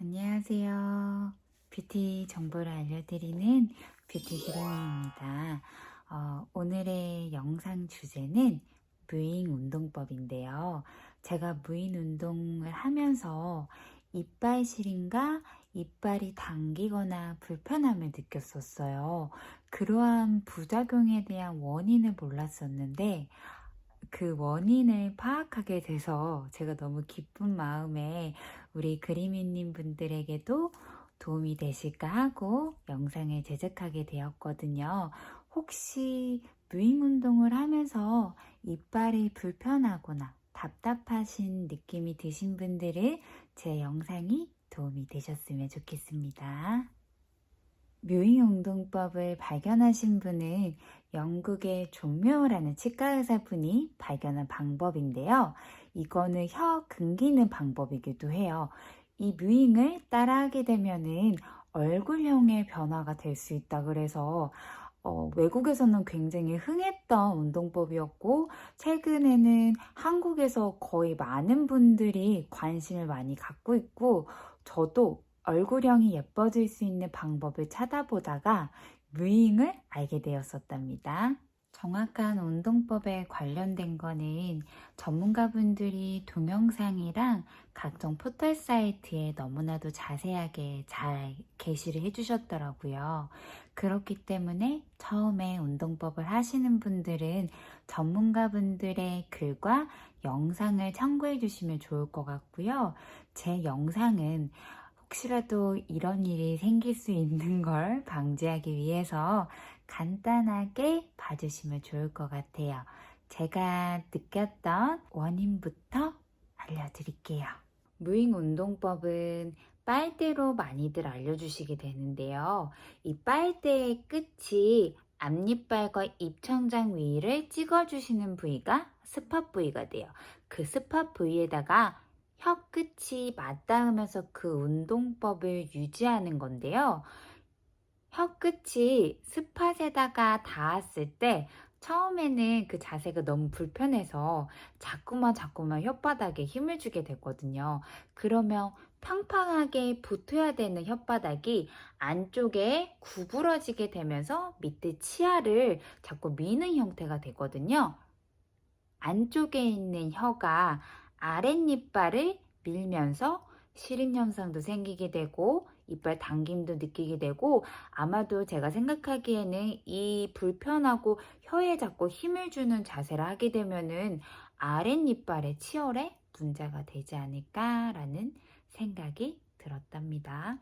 안녕하세요. 뷰티 정보를 알려드리는 뷰티 그림입니다. 어, 오늘의 영상 주제는 무인 운동법인데요. 제가 무인 운동을 하면서 이빨 시린가 이빨이 당기거나 불편함을 느꼈었어요. 그러한 부작용에 대한 원인을 몰랐었는데 그 원인을 파악하게 돼서 제가 너무 기쁜 마음에 우리 그리미님 분들에게도 도움이 되실까 하고 영상을 제작하게 되었거든요. 혹시 무인 운동을 하면서 이빨이 불편하거나 답답하신 느낌이 드신 분들은 제 영상이 도움이 되셨으면 좋겠습니다. 묘인 운동법을 발견하신 분은 영국의 존묘라는 치과 의사분이 발견한 방법인데요. 이거는 혀 긍기는 방법이기도 해요. 이 뮤잉을 따라하게 되면은 얼굴형의 변화가 될 수 있다 그래서 어, 외국에서는 굉장히 흥했던 운동법이었고 최근에는 한국에서 거의 많은 분들이 관심을 많이 갖고 있고 저도 얼굴형이 예뻐질 수 있는 방법을 찾아보다가 뮤잉을 알게 되었었답니다. 정확한 운동법에 관련된 거는 전문가분들이 동영상이랑 각종 포털 사이트에 너무나도 자세하게 잘 게시를 해주셨더라고요. 그렇기 때문에 처음에 운동법을 하시는 분들은 전문가분들의 글과 영상을 참고해 주시면 좋을 것 같고요. 제 영상은 혹시라도 이런 일이 생길 수 있는 걸 방지하기 위해서 간단하게 봐주시면 좋을 것 같아요. 제가 느꼈던 원인부터 알려드릴게요. 무잉 운동법은 빨대로 많이들 알려주시게 되는데요. 이 빨대의 끝이 앞니빨과 입천장 위를 찍어주시는 부위가 스팟 부위가 돼요. 그 스팟 부위에다가 혀 끝이 맞닿으면서 그 운동법을 유지하는 건데요. 혀 끝이 스팟에다가 닿았을 때 처음에는 그 자세가 너무 불편해서 자꾸만 자꾸만 혓바닥에 힘을 주게 되거든요. 그러면 팡팡하게 붙어야 되는 혓바닥이 안쪽에 구부러지게 되면서 밑에 치아를 자꾸 미는 형태가 되거든요. 안쪽에 있는 혀가 아랫니빨을 밀면서 시린 현상도 생기게 되고 이빨 당김도 느끼게 되고 아마도 제가 생각하기에는 이 불편하고 혀에 자꾸 힘을 주는 자세를 하게 되면은 아랫니빨의 치열에 문제가 되지 않을까라는 생각이 들었답니다.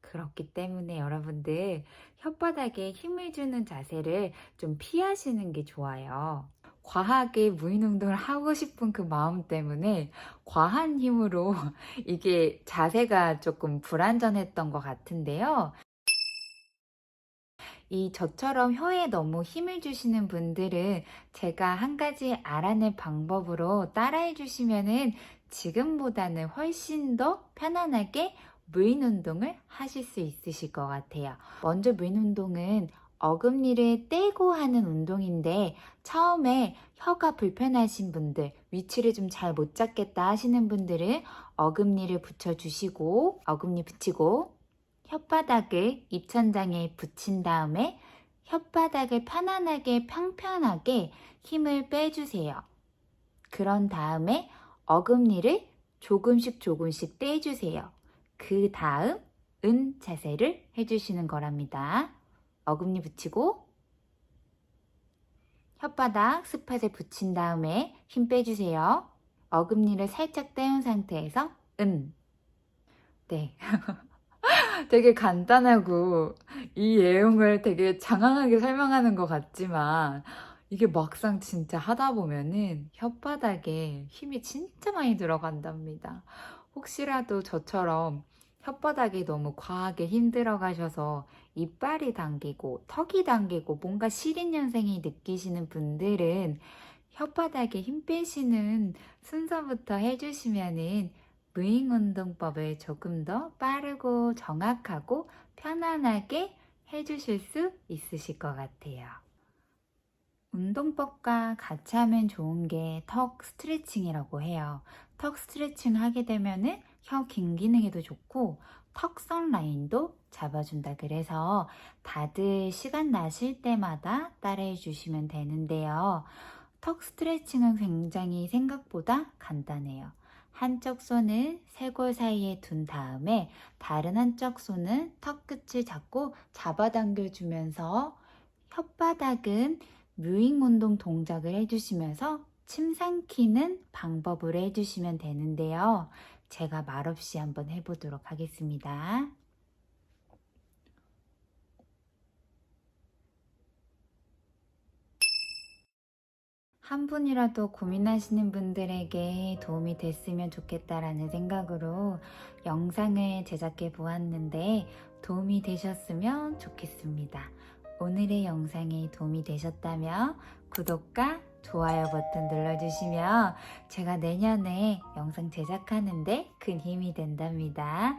그렇기 때문에 여러분들 혓바닥에 힘을 주는 자세를 좀 피하시는 게 좋아요. 과하게 무인 운동을 하고 싶은 그 마음 때문에 과한 힘으로 이게 자세가 조금 불안전했던 것 같은데요. 이 저처럼 혀에 너무 힘을 주시는 분들은 제가 한 가지 알아낼 방법으로 따라해 주시면은 지금보다는 훨씬 더 편안하게 무인 운동을 하실 수 있으실 것 같아요. 먼저 무인 운동은 어금니를 떼고 하는 운동인데 처음에 혀가 불편하신 분들 위치를 좀 잘 못 잡겠다 하시는 분들은 어금니를 붙여주시고 어금니 붙이고 혓바닥을 입천장에 붙인 다음에 혓바닥을 편안하게 평평하게 힘을 빼주세요. 그런 다음에 어금니를 조금씩 조금씩 떼주세요. 그 다음 은 자세를 해주시는 거랍니다. 어금니 붙이고 혓바닥 스팟에 붙인 다음에 힘 빼주세요. 어금니를 살짝 떼운 상태에서 은. 네. 되게 간단하고 이 내용을 되게 장황하게 설명하는 것 같지만 이게 막상 진짜 하다 보면은 혓바닥에 힘이 진짜 많이 들어간답니다. 혹시라도 저처럼 혓바닥이 너무 과하게 힘 들어 가셔서 이빨이 당기고 턱이 당기고 뭔가 시린 현상이 느끼시는 분들은 혓바닥에 힘 빼시는 순서부터 해주시면은 무잉 운동법을 조금 더 빠르고 정확하고 편안하게 해주실 수 있으실 것 같아요. 운동법과 같이 하면 좋은 게 턱 스트레칭이라고 해요. 턱 스트레칭 하게 되면은 혀 긴 기능에도 좋고 턱선 라인도 잡아준다 그래서 다들 시간 나실 때마다 따라해 주시면 되는데요. 턱 스트레칭은 굉장히 생각보다 간단해요. 한쪽 손은 쇄골 사이에 둔 다음에 다른 한쪽 손은 턱 끝을 잡고 잡아당겨 주면서 혓바닥은 뮤잉 운동 동작을 해주시면서 침 삼키는 방법으로 해주시면 되는데요. 제가 말없이 한번 해보도록 하겠습니다. 한 분이라도 고민하시는 분들에게 도움이 됐으면 좋겠다라는 생각으로 영상을 제작해 보았는데 도움이 되셨으면 좋겠습니다. 오늘의 영상이 도움이 되셨다면 구독과 좋아요 버튼 눌러주시면 제가 내년에 영상 제작하는데 큰 힘이 된답니다.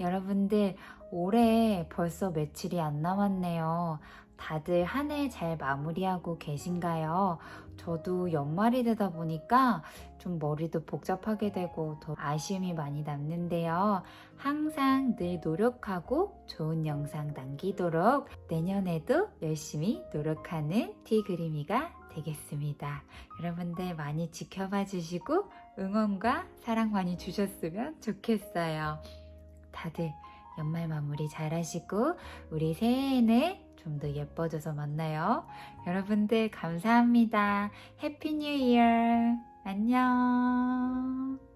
여러분들 올해 벌써 며칠이 안 남았네요. 다들 한 해 잘 마무리하고 계신가요? 저도 연말이 되다 보니까 좀 머리도 복잡하게 되고 더 아쉬움이 많이 남는데요. 항상 늘 노력하고 좋은 영상 남기도록 내년에도 열심히 노력하는 티그림이가 되겠습니다. 여러분들 많이 지켜봐 주시고 응원과 사랑 많이 주셨으면 좋겠어요. 다들 연말 마무리 잘 하시고 우리 새해에는 좀 더 예뻐져서 만나요. 여러분들 감사합니다. 해피 뉴 이어. 안녕.